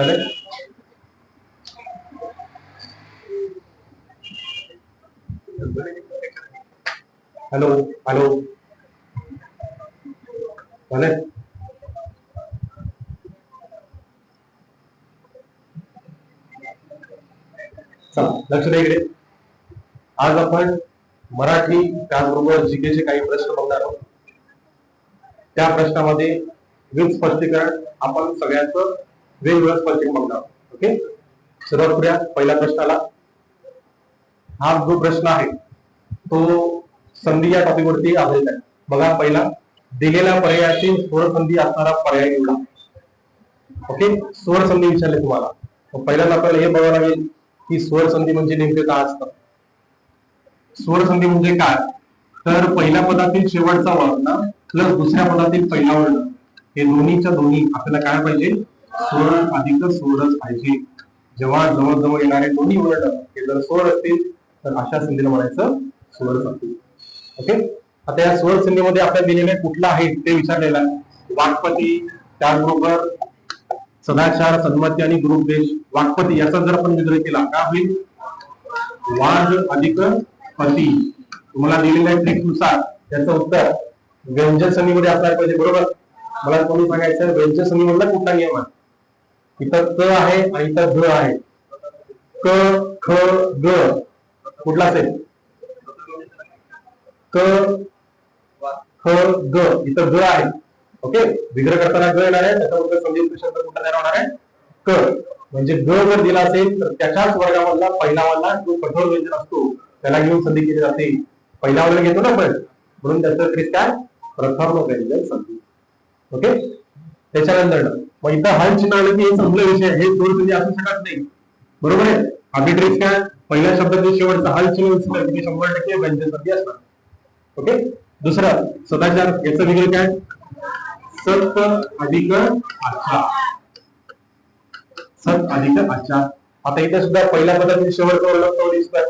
चालेल hello hello. चालेल लक्ष द्या इकडे. आज आपण मराठी त्याचबरोबर जीकेचे काही प्रश्न बघणार आहोत. त्या प्रश्नामध्ये विविध स्पष्टीकरण आपण सगळ्यांचं वेगवेगळं स्पष्टीकरण बघणार ओके? सुरुवात करूया पहिल्या प्रश्नाला हा जो प्रश्न आहे तो संधी या टॉपिक वरती आधारित आहे. बघा पहिला दिलेल्या पर्यायाची स्वर संधी असणारा पर्याय निवडा ओके? स्वर संधी विचारले तुम्हाला. पहिल्यांदा आपल्याला हे बघावं लागेल की स्वर संधी म्हणजे नेमके काय असतं? स्वरसंधी म्हणजे काय? तर पहिल्या पदातील शेवटचा वर्ण प्लस दुसऱ्या पदातील पहिला वर्ण हे दोन्हीच्या दोन्ही आपल्याला काय पाहिजे? स्वर अधिक स्वरच पाहिजे. जेव्हा जवळ येणारे दोन्ही वर्ण हे जर स्वर असतील तर अशा संधीला म्हणायचं स्वर असतील. ओके आता या स्वर संधीमध्ये आपल्या दिलेले कुठला आहे ते विचारलेलं आहे. वाक्पती त्याचबरोबर सदाचार सन्मती आणि ग्रुपदेश वाक्पती याचा जर आपण विग्रह केला का होईल? वाद अधिक पती. तुम्हाला दिलेल्या ट्रिकनुसार त्याचं उत्तर व्यंजन संधीमध्ये असायला पाहिजे बरोबर? मला कोणी सांगायचं व्यंजन संधी कुठला नियम आहे? इथं क आहे आणि इथं ग आहे. क ख ग. कुठला असेल? क ख ग. इथं ग आहे. ओके? विग्रह करताना ग येणार आहे. त्याचा उत्तर शब्द कुठला तयार होणार आहे? क. म्हणजे ग जर दिला असेल तर त्याच्याच वर्गामधला पहिला वाला जो कठोर व्यंजन असतो त्याला घेऊन संधी केली जाते. पहिला वर्ग घेतो ना आपण. म्हणून त्याचं क्रिस काय प्रथम व्यंजन म्हणजे संधी. ओके? त्याच्यानंतर मग इथं हल चिन्ह आलं की हे संपलं विषय हे दोन संधी म्हणजे असू शकत नाही. बरोबर आहे? आर्बिट्रेज काय पहिल्या शब्दाचे शेवटचा हल चिन्ह दिसलं की शंभर टक्के व्यंजन असणार. ओके दुसरं सदाचार याचं विग्रह काय? सत अधिक आचार. सत अधिक आचार. आता इथे सुद्धा पहिल्या पदातील शेवटचा वर्ण दिसतात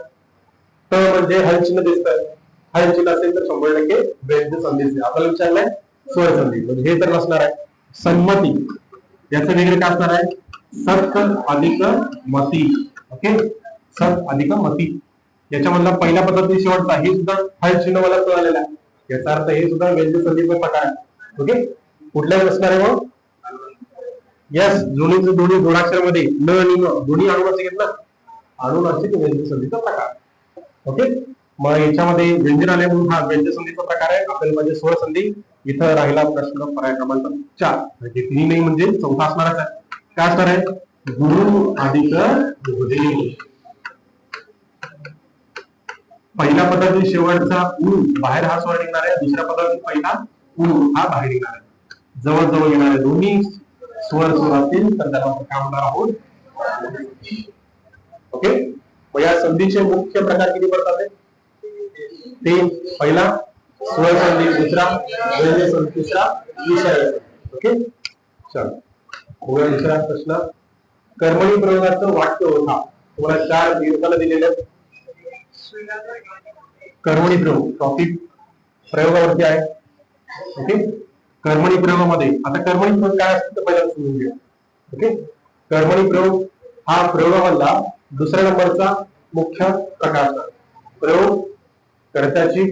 तर त म्हणजे हल चिन्ह दिसतंय. हल चिन्ह असेल तर शंभर टक्के व्यंजन संधी आपल्याला विचारलाय स्वर संधी. म्हणजे हे तर नसणार आहे. संमती. याचं वेगळं काय असणार आहे? सत अधिक मती. ओके? सत अधिक मती. याच्यामधला पहिल्या पद्धती शेवटचा हे सुद्धा फाईल चिन्ह मला कळलेला आहे. याचा अर्थ हे सुद्धा व्यंजन संधीचा प्रकार आहे. ओके? कुठल्या असणार आहे मग? यस दोन्ही दोन्ही जोडाक्षरामध्ये न आणि न दोन्ही अणुनाचे घेतलं. अणुनासिक व्यंजन संधीचा प्रकार. ओके? मग याच्यामध्ये व्यंजन आले म्हणून हा व्यंजन संधीचा प्रकार आहे. आपल्याला म्हणजे स्वर संधी इथं राहिला प्रश्न पर्याय क्रमांक चार. म्हणजे तिन्ही नाही म्हणजे चौथा असणारच आहे. काय असणार आहे? गुरु अधिक गुरुदेव पहिल्या पदातील शेवटचा उ बाहेर हा स्वर निघणार आहे. दुसऱ्या पदातील पहिला उ हा बाहेर निघणार आहे. जवळ जवळ आहे दोन्ही स्वर स्वर असतील तर त्याला आपण काय म्हणणार आहोत? ओके? मग या संधीचे मुख्य प्रकार किती पडतात? ते पहिला स्वर संधी दुसरा व्यंजन तिसरा विषय ओके? चल. बघूया दुसरा प्रश्न. कर्मणी प्रयोगाचं वाक्य होता. तुम्हाला चार दिवसाला दिलेले कर्मणी प्रयोग टॉपिक प्रयोगावरती आहे. ओके? कर्मणी प्रयोगामध्ये. आता कर्मणी प्रयोग काय असतं ते पहिल्यांदा समजून घ्या ओके? कर्मणी प्रयोग हा प्रयोगामधला दुसऱ्या नंबरचा मुख्य प्रकार प्रयोग कर्त्याची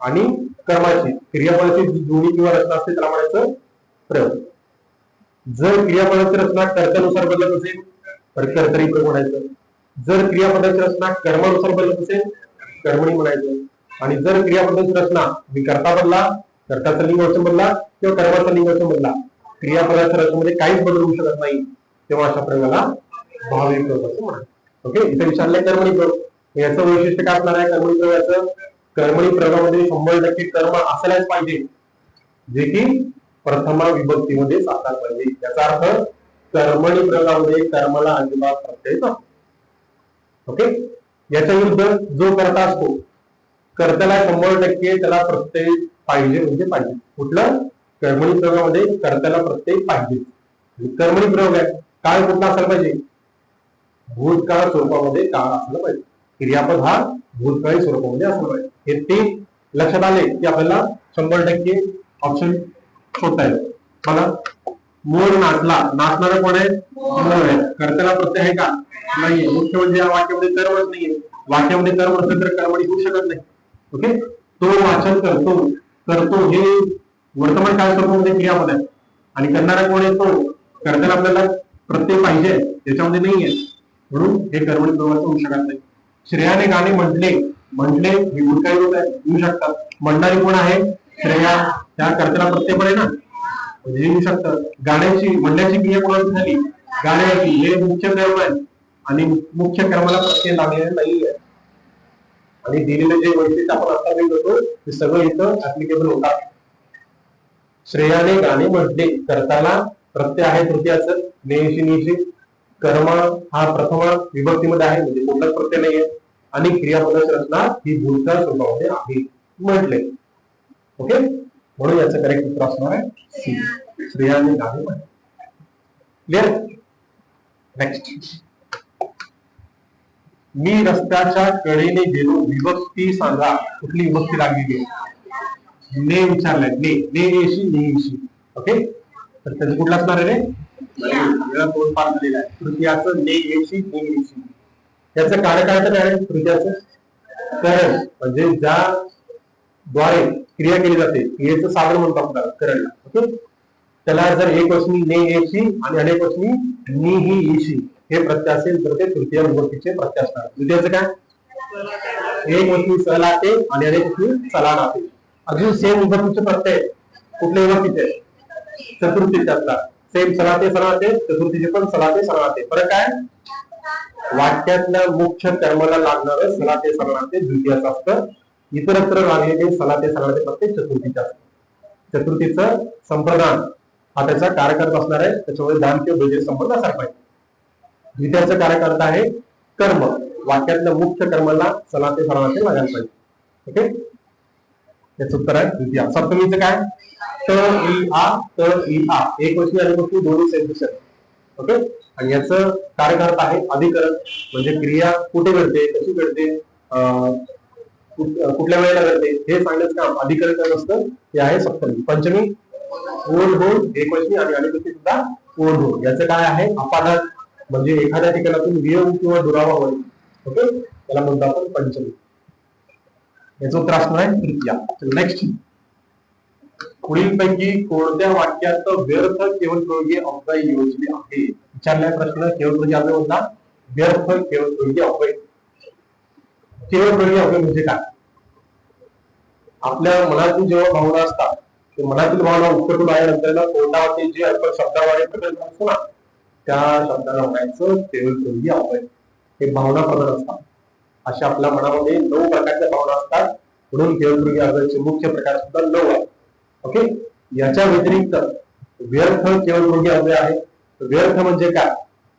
आणि कर्माची क्रियापदाची जोडी किंवा रचना असते त्याला म्हणायचं प्रयोग. जर क्रियापदाची रचना कर्त्यानुसार बदलत असेल तर कर्तरी प्रयोग म्हणायचं. जर क्रियापदाची रचना कर्मानुसार बदलत असेल कर्मणी म्हणायचं. आणि जर क्रियापदाची रचना मी कर्ता बदला कर्ताचा लिंगवचन बदला किंवा कर्माचा लिंगवचन बदला क्रियापदाच्या रचनेमध्ये काहीच बदल होऊ शकत नाही तेव्हा अशा प्रयोगाला भावी प्रयोग असं म्हणा ओके इथे विचारलंय कर्मणी प्रयोग. याचं वैशिष्ट्य काय असणार आहे? कर्मणी प्रयोगाचं कर्मणी प्रभामध्ये शंभर टक्के कर्म असायलाच पाहिजे. जे की प्रथमा विभक्तीमध्ये साकार पाहिजे. याचा अर्थ कर्मणी प्रभामध्ये कर्माला अजिबात प्रत्यय नसतो. ओके याच्या विरुद्ध जो करता असतो कर्त्याला शंभर टक्के त्याला प्रत्यय पाहिजे म्हणजे पाहिजे. कुठलं? कर्मणी प्रयोगामध्ये कर्त्याला प्रत्यय पाहिजे. कर्मणी प्रयोग आहे काळ कुठला असायला पाहिजे? भूतकाळ स्वरूपामध्ये काळ असलं पाहिजे. क्रियापद हा भूतकाळी स्वरूपामध्ये असणार आहे. हे तीन लक्षात आले की आपल्याला शंभर टक्के ऑप्शन शोधता येईल मला मोर नाचला नाचणारा कोण आहे? आहे. कर्त्याला प्रत्यय आहे का? नाहीये मुख्य म्हणजे या वाक्यामध्ये कर्मच नाहीये वाक्यामध्ये कर्म असेल तर कर्मणी होऊ शकत नाही. ओके? तो वाचन करतो. करतो हे वर्तमान काळ स्वरूपामध्ये क्रियापद आहे. आणि करणारा कोण आहे तो? कर्त्याला आपल्याला प्रत्यय पाहिजे. त्याच्यामध्ये नाहीये म्हणून हे कर्मणी प्रवास होऊ शकत नाही. श्रेयाने गाणे म्हटले म्हटले हे काही होत आहे येऊ शकतात. म्हणणारी कोण आहे? श्रेया. त्या कर्त्याला प्रत्येक पण आहे ना म्हणजे येऊ शकतात. गाण्याची म्हणण्याची क्रिया कोणाची झाली? गाण्याची. हे मुख्य कर्म आहे आणि मुख्य कर्माला प्रत्यय लागलेला नाही आहे. आणि दिलेले जे वैशिष्ट्य आपण आता करतो ते सगळं इथं ऍप्लिकेबल होतात श्रेयाने गाणे म्हटले. कर्ताला प्रत्यय आहे तृतीयाचं. नेशी निशी कर्म हा प्रथम विभक्तीमध्ये आहे म्हणजे कुठलाच प्रत्यय नाहीये. आणि क्रियापदाची रचना ही भूतकाळ स्वरूपामध्ये आहे म्हटले ओके म्हणून याचं करेक्ट उत्तर असणार आहे सी श्रेयाने गाणे क्लिअर नेक्स्ट मी रस्त्याच्या कडेने गेलो विभक्ती सांगा कुठली विभक्ती लागलेली आहे? ने विचारलंय ने ने एशी ने एशी ओके तर त्याचं कुठलं असणार आहे रे? वेळा दोन पार झालेला आहे? तृतीयाचं ने एशी ने एशी त्याचं कारण काय तर आहे तृतीयाचं करण. म्हणजे ज्या द्वारे क्रिया केली जाते क्रियेचं साधन म्हणतो आपल्याला करणला. ओके? त्याला जर एक वर्षी ने एशी आणि अनेक वर्षी नी ही ईशी हे प्रत्यय असेल तर ते तृतीय विभक्तीचे प्रत्यय असणार. तृतीयाचं काय? एक वर्षी सलाते आणि अनेक वचनी सलानाते. अजून सेम विभक्तीचे प्रत्यय कुठल्या विभक्तीचे चतुर्थीचे असतात सेम सलाते सलाते चतुर्थीचे पण सलाते सलाते. फरक काय? वाक्यातल्या मुख्य कर्माला लागणार सलाते सलाते द्वितीयाचं असतं. इतरत्र लागलेले सलाते सलाते फक्त चतुर्थीचे असतात. चतुर्थीचं संप्रदान. हा त्याचा कार्यकर्ता असणार आहे. त्याच्यामध्ये दान किंवा बेजे संबंध असायला पाहिजे. द्वितीयाचं कार्यकर्ता आहे कर्म. वाक्यातल्या मुख्य कर्माला सलाते सलाते लागायला पाहिजे. ओके? याचं उत्तर आहे द्वितीय. सप्तमीचं म्हणजे काय? त इ आ त इ आ. एक वर्षी आणि वस्तू दोन्ही सेम ओके आणि याचं कार्यकर्ता आहे अधिकरण. म्हणजे क्रिया कुठे घडते कशी घडते कुठल्या वेळेला घडते हे सांगण्याचं काम अधिकरण काय असतं? ते आहे सप्तमी. पंचमी ओढ होऊन एक वर्षी आणि अनेक सुद्धा ओढ होऊन. याचं काय आहे? अपाधान. म्हणजे एखाद्या ठिकाणातून वियोग किंवा दुरावा होईल. ओके त्याला म्हणतो आपण पंचमी. याचं उत्तर असणार आहे तृतीया. नेक्स्ट पुढीलपैकी कोणत्या वाक्यात व्यर्थ केवळ प्रयोगी अव्यय योजले आहे? विचारलाय प्रश्न. केवळ प्रयोगी अव्यय होता व्यर्थ केवळ प्रयोगी अव्यय केवळ प्रयोगी अव्यय म्हणजे काय? आपल्या मनातील जेव्हा भावना असतात ते मनातील भावना उत्तर आल्यानंतर तोंडावरती जे आपण शब्दावारे प्रकट असतो ना त्या शब्दाला म्हणायचं केवळ प्रयोगी अव्यय हे भावना प्रधान असतात. अशा आपल्या मनामध्ये नऊ प्रकारच्या भावना असतात. म्हणून केवळ अर्जाचे मुख्य प्रकार सुद्धा नऊ आहेत. ओके? याच्या व्यतिरिक्त व्यर्थ केवळ योग्य अव्यय आहे व्यर्थ म्हणजे काय?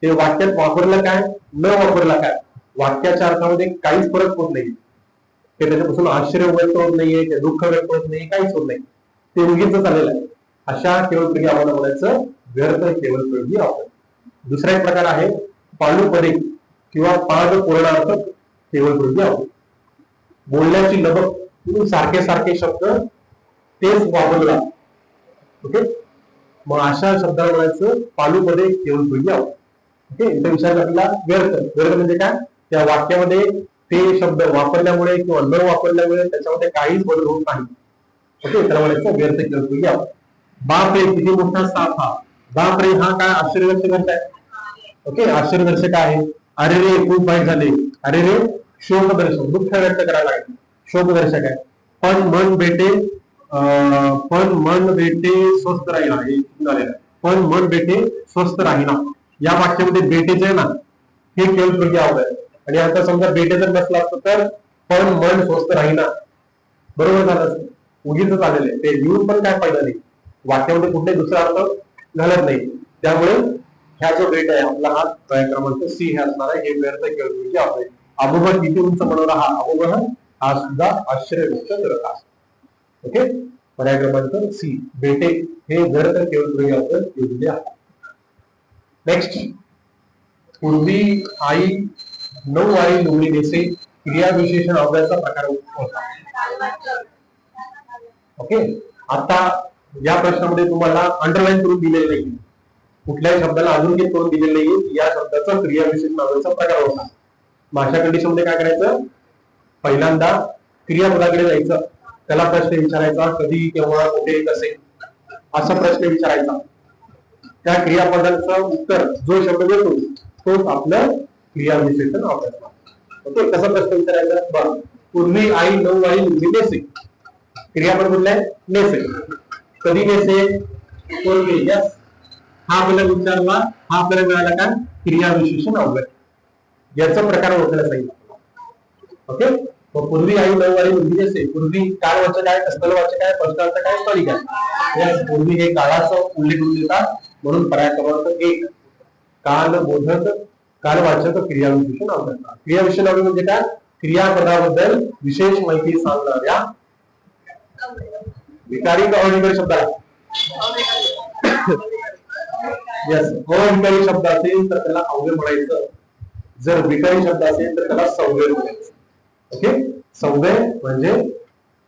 ते वाक्यात वापरलं काय? न वापरलं काय? वाक्याच्या अर्थामध्ये काहीच फरक होत नाही. ते त्याच्यापासून आश्चर्य व्यक्त होत नाहीये ते दुःख व्यक्त होत नाही काहीच होत नाही. ते उगीच चाललेलं आहे अशा केवळ प्रयोगी आव्हान म्हणायचं व्यर्थ केवळ प्रयोगी आव्हान. दुसरा एक प्रकार आहे पालुपदे किंवा पाद पूर्णार्थ केवळ प्रयोगी आव्हान बोलण्याची लबक सारखे सारखे शब्द तेच वापरला. ओके? मग अशा शब्दाला म्हणायचं पालूमध्ये केवळ पूर्वी आहोत ओके? इथं विचार आपल्याला व्यर्थ. व्यर्थ म्हणजे काय? त्या वाक्यामध्ये ते शब्द वापरल्यामुळे किंवा न वापरल्यामुळे त्याच्यामध्ये काहीच बदल होत नाही. ओके? त्याला म्हणायचं व्यर्थ केवळ पूर्वी बाप रे किती मोठा साप हा. बाप रे हा काय आश्चर्यदर्शक आहे? ओके? आश्चर्यदर्शक आहे. अरे रे खूप वाईट झाले. अरे रे शोकदर्शक दुःख व्यक्त करायला लागले. शोकदर्शक आहे पण मन बेटे पण मन बेटे स्वस्थ राहिला. हे झालेलं पण मन बेटे स्वस्थ राहिला. या वाक्यामध्ये बेटेचे ना हे केवळ प्रति आहे. आणि आता समजा बेटे जर नसला असतं तर पण मन स्वस्थ राहिना बरोबर झालं उगीच आलेलं ते लिहून पण काय फायदा नाही. वाक्यामध्ये कुठलाही दुसरा अर्थ घालत नाही. त्यामुळे ह्या जो बेट आहे आपला हा. क्रमांक सी हे असणार आहे. हे व्यर्थ केवळ आहे. अभुभ किती उंच बनवला हा अभुभ हा सुद्धा आश्चर्य व्यक्त करत आहे. ओके? पर्याय क्रमांक सी बेटे. हे घर तर केवळ प्रयोगात योजले आहे. नेक्स्ट पूर्वी आई नऊ आई लुगडी नेसे क्रिया विशेषण अभ्यासा प्रकार होता. ओके? आता या प्रश्नामध्ये तुम्हाला अंडरलाईन करून दिलेले नाही कुठल्याही शब्दाला अजून काही करून दिलेलं नाही या शब्दाचा क्रियाविशेषण अभ्यासाचा प्रकार होता. मग अशा कंडिशनमध्ये काय करायचं? पहिल्यांदा क्रियापदाकडे जायचं. त्याला प्रश्न विचारायचा कधी केव्हा कुठे कसे? असा प्रश्न विचारायचा. त्या क्रियापदाचं उत्तर जो शब्द देतो तोच आपलं क्रिया विशेषण वापरायचं ओके? कसा प्रश्न विचारायचा. बघ पूर्वी आई नऊ आई मुलगी नेसे. क्रियापद कुठलं नेसे. कधी नेसे? पूर्वी यस हा आपल्याला विचारला. हा आपल्याला मिळाला का? क्रिया विशेषण अवघड याचा प्रकार ओळखायला सांगितलं ओके मग पूर्वी आई नऊवारी मुलगी असते पूर्वी काळ वाचक आहे स्थल वाचक आहे प्रश्नार्थ काय स्थलिक आहे पूर्वी हे काळाचा उल्लेख करून देतात म्हणून पर्याय क्रमांक एक काल बोधक कालवाचक क्रियाविशेषण आवडतात क्रियाविशेषण आवड म्हणजे काय? क्रियापदाबद्दल विशेष माहिती सांगणाऱ्या विकारी का अविकारी शब्द आहे यस अविकारी शब्द असेल तर त्याला अवघड म्हणायचं. जर विकारी शब्द असेल तर त्याला संवेद म्हणायचं. ओके? संवेद म्हणजे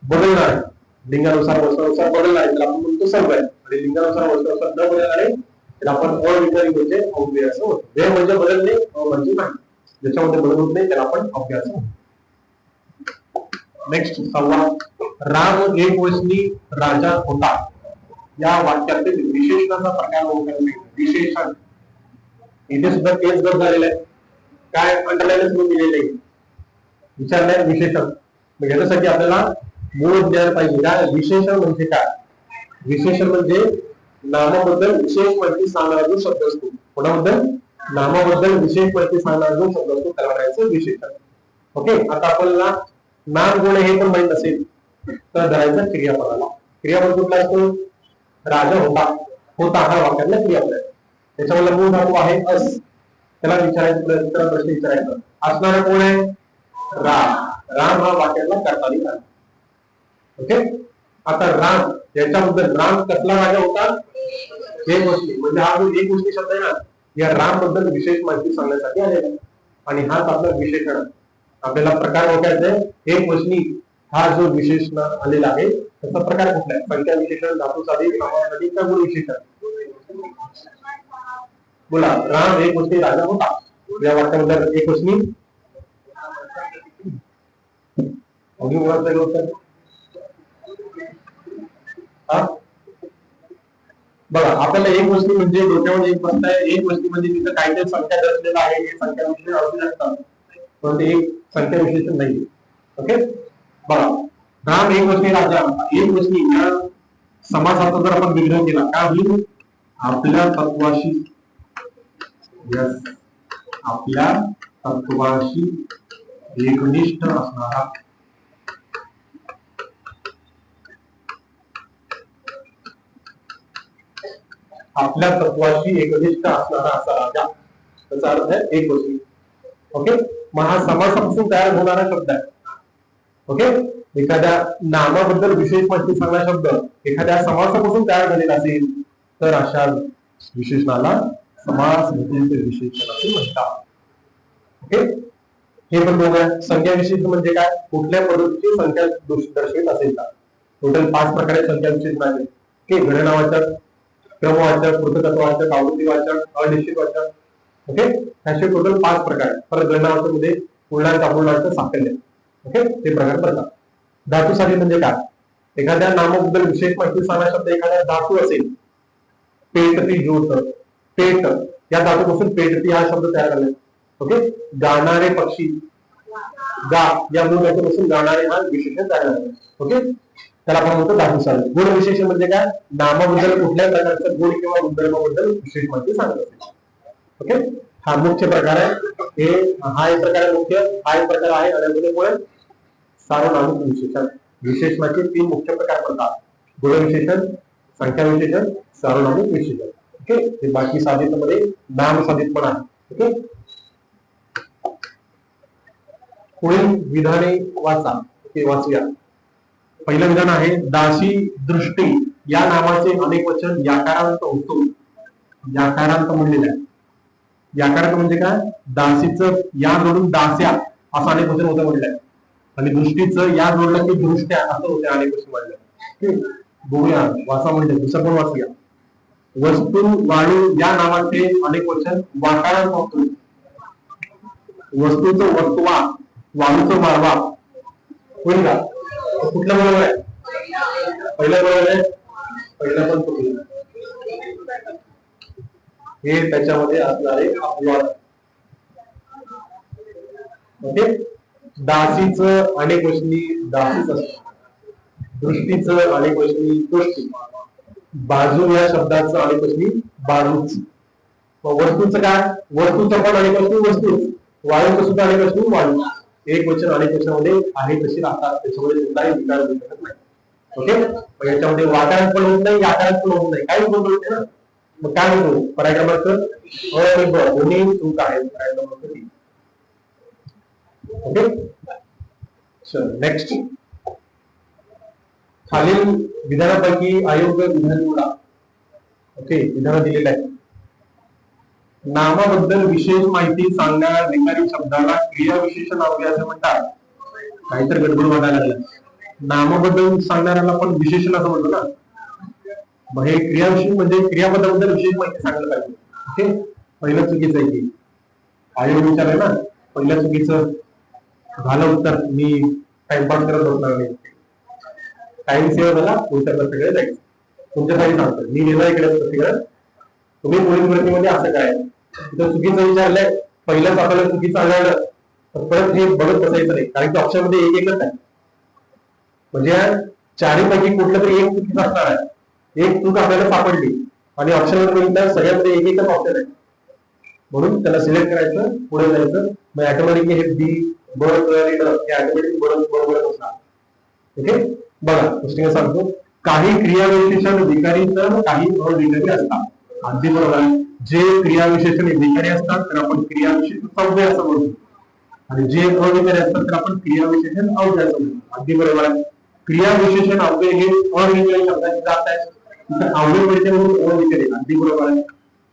बदलणार. लिंगानुसार वर्षानुसार बदलणार. त्याला आपण म्हणतो संवेद आणि लिंगानुसार वर्षानुसार न बदलणारे तर आपण अविकारी म्हणजे अव्यय असं म्हणतो. वे म्हणजे बदलणे अ म्हणजे नाही. ज्याच्यामध्ये बदल होत नाही त्याला आपण अव्यय असं नेक्स्ट सव्वा. राम एक वचनी राजा होता. या वाक्यातील विशेषणाचा प्रकार ओळखणे विशेषण. इथे सुद्धा तेच जर झालेलं आहे. काय अंडरलाईनच म्हणून दिलेलं आहे. विचारलंय विशेषण. मग याच्यासाठी आपल्याला मूळ द्यायला पाहिजे. काय विशेषण म्हणजे काय? विशेषण म्हणजे नामाबद्दल विशेष माहिती सांगणारा जो शब्द असतो. कोणाबद्दल? नामाबद्दल विशेष माहिती सांगणारा जो शब्द असतो त्याला म्हणायचं विशेषण. ओके? आता आपल्याला नाम गुण हे पण माहीत नसेल तर धरायचं क्रियापदाला. क्रियापद कुठला असतो? राजा होता. होता हा वाक्यातला क्रियापद. आहे त्याच्यामध्ये मूळ धातू आहे अस. त्याला विचारायचं प्रयत्न त्याला प्रश्न विचारायचा. असणारा कोण आहे? राम. राम हा वाक्यातला कर्ताली आहे ओके? आता राम याच्याबद्दल राम कसला राजा होता? एक गोष्टी. म्हणजे हा जो एक गोष्टी शब्द आहे ना या रामबद्दल विशेष माहिती सांगण्यासाठी आलेला आणि हाच आपला विशेषण आपल्याला प्रकार ओळखायचा आहे. एक वचनी हा जो विशेषण आलेला आहे त्याचा प्रकार कुठला आहे? संख्या विशेषण धातू साधी गुण विशेषण. बोला, राम एक गोष्टी राजा होता. या वाक्याबद्दल एक वचनी अगदी मुळात उत्तर. हा? बघा, आपल्याला एक गोष्टी म्हणजे एक एक गोष्टी म्हणजे तिथं संख्या दर्शलेला आहे. हे संख्या विशेष असू शकतात पण एक संख्या नाही. ओके? बघा, राम एक गोष्टी, राजा. एक गोष्टी, या समासाचा जर आपण विग्रह केला काय होईल? आपल्या तत्वाशी यस आपल्या तत्वाशी एकनिष्ठ असणारा आपल्या तत्वाशी एकनिष्ठ असणारा असा राजा. त्याचा अर्थ आहे एक गोष्टी. ओके? मग हा समासापासून तयार होणारा शब्द आहे. ओके? एखाद्या नामाबद्दल विशेष माहिती सांगणारा शब्द एखाद्या समासापासून तयार झालेला असेल तर अशा विशेषणाला समास विशेष विशेषण म्हणतात. ओके हे पण बघूया संख्या विशेष म्हणजे काय? कुठल्या पद्धतीची संख्या दर्शवित असेल का? टोटल पाच प्रकारे संख्या विशेष आहे. ओके गणनावाचक क्रमवाचक पृथकत्ववाचक आवृत्तीवाचक अनिश्चित वाचक. ओके असे टोटल पाच प्रकार आहेत. परत गणनावाचकमध्ये पूर्णांक अपूर्णांक साकल्य ओके ते प्रकार पडतात धातूसाठी म्हणजे काय? एखाद्या नामाबद्दल विशेष माहिती सांगणारा शब्द एखाद्या धातू असेल पेटती ज्योत पेट, या धातूपासून पेटती हा शब्द तयार झाला ओके गाणारे पक्षी. गा, या मूळ धातूपासून गाणारे हा विशेषण तयार झाला ओके त्याला आपण म्हणतो साधन गुण विशेषण म्हणजे काय? नामाबद्दल कुठल्याही प्रकारचं गुण किंवा गुणधर्माबद्दल विशेष माहिती सांगत असेल ओके हा मुख्य प्रकार आहे. हे, हा एक प्रकार आहे मुख्य, हा एक प्रकार आहे. आणि मुळे सार्वनामिक विशेषण. विशेष माहिती तीन मुख्य प्रकार पडतात. गुण विशेषण, संख्या विशेषण सार्वनामिक विशेषण. ओके? हे बाकी साधितमध्ये नाम साधित पण आहे. ओके? पुढील विधाने वाचा. ओके वाचूया. पहिलं विधान आहे दासी दृष्टी. या नावाचे अनेक वचन याकारांत होतो. याकारांत म्हणलेलं आहे. याकारांत म्हणजे काय? दासीचं या जोडून दास्या असं अनेक वचन होतं म्हणलंय आणि दृष्टीचं या जोडलं की दृष्ट्या असं होते अनेक वचन म्हणलंय बघूया. वाचा म्हणजे दुसरं पण वाचूया. वस्तू वाळू या नावाचे अनेक वचन वाटाळण वापरू वस्तूचं वस्तुवा वाळूचं मारवा होईल का? कुठल्या बरोबर आहे? पहिल्या बरोबर आहे? पहिलं पण चुकलं हे त्याच्यामध्ये असणारे अपवाद. ओके? दासीच अनेक वचनी दासीच असत. दृष्टीच अनेक वचनी दृष्टी बाजू या शब्दाचं अनेक गोष्टी बाजूच. वस्तूचं काय? वस्तूचं पण अनेक वस्तू. वस्तूच वाळूचं सुद्धा अनेक वस्तू वाळू एक वचन अनेक वचनामध्ये आहे तशी राहतात. त्याच्यामध्ये कुठलाही विकार होऊ शकत नाही. ओके? याच्यामध्ये वाटाळ्यात पण होत नाही याकाळात पण होत नाही. काय होत होते ना. मग काय होतो? पर्याय क्रमांक अ आणि ब दोन्ही चूक आहे. पर्याय क्रमांक तीन. ओके? चल नेक्स्ट खालील विधानापैकी आयोग विधान निवडा ओके विधान दिलेलं आहे. नामाबद्दल विशेष माहिती सांगणाऱ्या अधिकारी शब्दाला क्रियाविशेषण अवघे असं म्हणतात. काहीतरी गडबड वाटायला लागलं. नामाबद्दल सांगणाऱ्याला पण विशेषण असं म्हणतो ना. मग हे क्रियाविषयी म्हणजे क्रियापदाबद्दल विशेष माहिती सांगायला पाहिजे. ओके? पहिलं चुकीचं आहे की. आयोग विचारलं ना. पहिल्या चुकीचं. झालं उत्तर. मी टाइमपास करत होत. नाही टाइम सेव्ह झाला पुढच्या सगळे जायचं तुमच्यासाठी सांगतो मी लिहिलं इकडे सगळं तुम्ही पोलीस भरतीमध्ये असं काय तिथं चुकीचं विचारलंय पहिलंच आपल्याला चुकीचं आढळलं तर परत हे बघत बसायचं नाही कारण की ऑप्शनमध्ये एक एकच आहे म्हणजे चारीपैकी कुठलं तरी एक चुकीचं असणार आहे एक चूक आपल्याला सापडली आणि ऑप्शनमध्ये बघितलं सगळ्यामध्ये एक एकच ऑप्शन आहे म्हणून त्याला सिलेक्ट करायचं पुढे जायचं मग ऍटोमॅटिक हे बी बरोबर हे ऑटोमॅटिक बरोबर बरोबर असणार ओके बघा दुसरी सांगतो. काही क्रियाविशेषण विकारी तर काही अविकारी असतात. अगदी बरोबर आहे. जे क्रियाविशेषण विकारी असतात तर आपण क्रियाविशेषण संज्ञा असं म्हणतो. आणि जे अविकारी असतात तर आपण क्रियाविशेषण अव्यय असं म्हणतो. अगदी बरोबर आहे. क्रियाविशेषण अव्यय हे अविकारी शब्दाची जात आहे. अव्यय म्हणजे म्हणून अविकारी अगदी बरोबर आहे.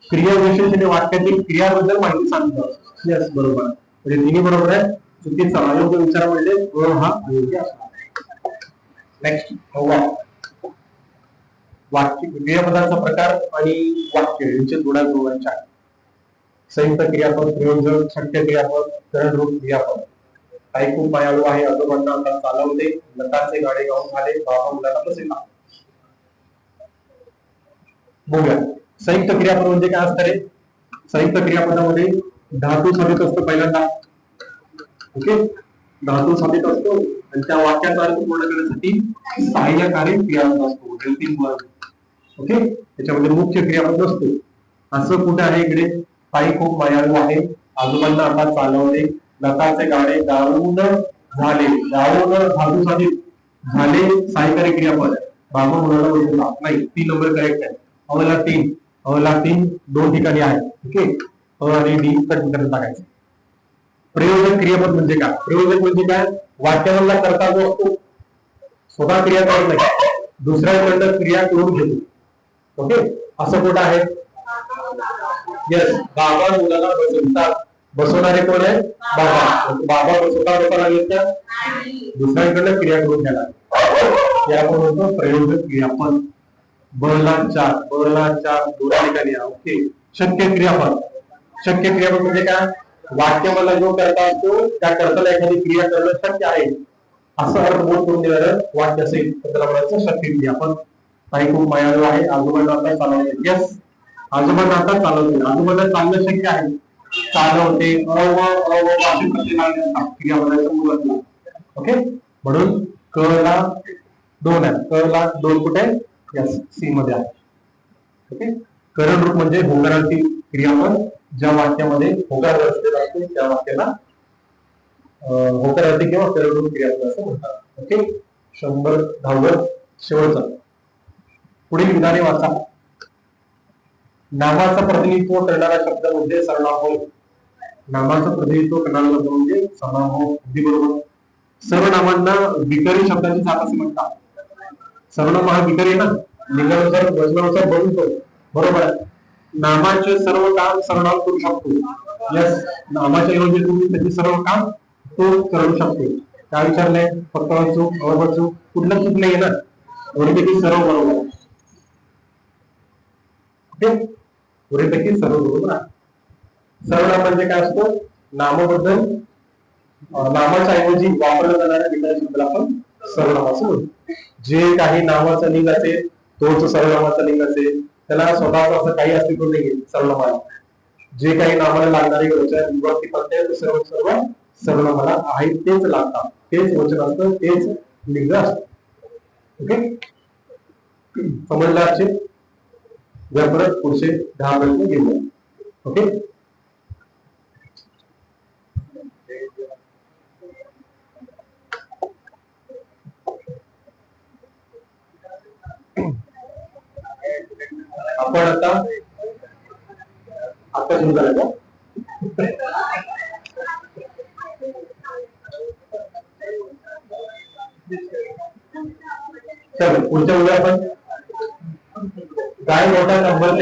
क्रियाविशेषण हे वाक्यातील क्रियाबद्दल माहिती सांगतो. यस बरोबर आहे. म्हणजे तिन्ही बरोबर आहे. चुकीचा अयोग्य विचार म्हणजे अ हा अयोग्य असतो नेक्स्ट वाक्य क्रियापदांचा प्रकार आणि वाक्य यांचे जोड्या जोडायचे आहे संयुक्त क्रियापद प्रयोजन शक्य क्रियापद करण क्रियापद. ऐकून खूप मायाळू आहे आजोबांना आता चालवले लताचे गाडे गाऊन झाले बाबा मुलाला बसेला बघूया. संयुक्त क्रियापद म्हणजे काय असतं रे? संयुक्त क्रियापदामध्ये धातू साधित असतो पहिल्यांदा. ओके? धातू साधित असतो. आणि त्या वाक्याचा अर्थ पूर्ण करण्यासाठी सहाय्यकारी क्रियापद असतो हेल्पिंग वर्ड ओके त्याच्यामध्ये मुख्य क्रियापद नसतो असं कुठे आहे इकडे? ताई खूप मायाळू आहे. आजोबांना आता चालवले लताचे गाणे दारून झाले. दारून धातू साधित झाले सहाय्यकारी क्रियापद बाबा मुलाला बघितला नाही तीन नंबर करेक्ट आहे. अवला तीन. अवला तीन दोन ठिकाणी आहे. ओके अ आणि डी कट करत टाकायचं. प्रयोजन क्रियापद म्हणजे काय? प्रयोजक म्हणजे काय? वाट्यावरला करता जो असतो स्वतः क्रिया करत नाही. दुसऱ्याकडनं क्रिया करून घेतो. ओके? असं कुठं आहे? येस बाबा मुलाला बसवतात. बसवणारे कोण आहे? बाबा. बाबा बसवता बसायला घेत दुसऱ्याकडनं क्रिया करून घ्यायला या आपण म्हणतो प्रयोजन क्रियापद. बळला चार. बळला चार. दोन ठिकाणी ओके. शक्य क्रियापद. शक्य क्रियापद म्हणजे काय? वाक्य मला जो करता असतो त्या करताना एखादी क्रिया करणं शक्य आहे. असं अर्थ बोध करून दिलेलं वाक्य असेल तर त्याला म्हणायचं शक्य काही खूप मायाळू आहे. आजोबांना आता चालवते येस आजोबांना आता चालवते आजोबांना शक्य आहे. चालवते. अव अव अ व क्रिया म्हणायचं मुलांना ओके म्हणून क ला दोन आहे क ला दोन कुठे? यस सी मध्ये आहे. ओके करण रूप म्हणजे होग्रांती क्रिया पण ज्या वाक्यामध्ये होकार असलेला असतो त्या वाक्याला होकार होकारार्थी किंवा करण रूप क्रियापद असं म्हणतात. ओके? शंभर दहावं शेवटचा. पुढील विधाने वाचा. नामाचं प्रतिनिधित्व करणारा शब्द म्हणजे सर्वनाम होय. नामाचं प्रतिनिधित्व करणारा शब्द म्हणजे सर्वनाम होय. अगदी बरोबर. सर्व नामांना विकारी शब्दाची जात असे म्हणतात. सर्वनाम हा विकारी ना? लिंगानुसार वजनानुसार बनतो बरोबर आहे. नामाचे सर्व काम सर्वनाम करू शकतो. यस नामाच्या ऐवजी तुम्ही त्याचे सर्व काम तो करू शकतो. काय विचारलंय? फक्त चूक अवचूक कुठलं चूक नाही ना? एवढेपैकी सर्व बरोबर आहे. ओके पुढेपैकी सर्व बरोबर आहे. सर्वनाम म्हणजे काय असतो? नामाबद्दल नामाच्या ऐवजी वापरल्या जाणाऱ्या विधान शब्दाला आपण सर्वनाम असं जे काही नावाचं लिंग असेल तोच सर्वनामाचा लिंग असेल. त्याला स्वतःच असं काही अस्तित्व नाही सर्वनामाला. जे काही नामाला लागणारे वचन विभक्ती प्रत्यय सर्व सर्व सर्व सर्वनामाला आहे तेच लागतात. तेच वचन असतं तेच लिंग असतं. ओके? समजलं जर परत पुढचे दहा प्रश्न घेऊया. ओके? आपण आता आता सुरू झालं का चल पुढच्या वेळी आपण काय मोठा नंबर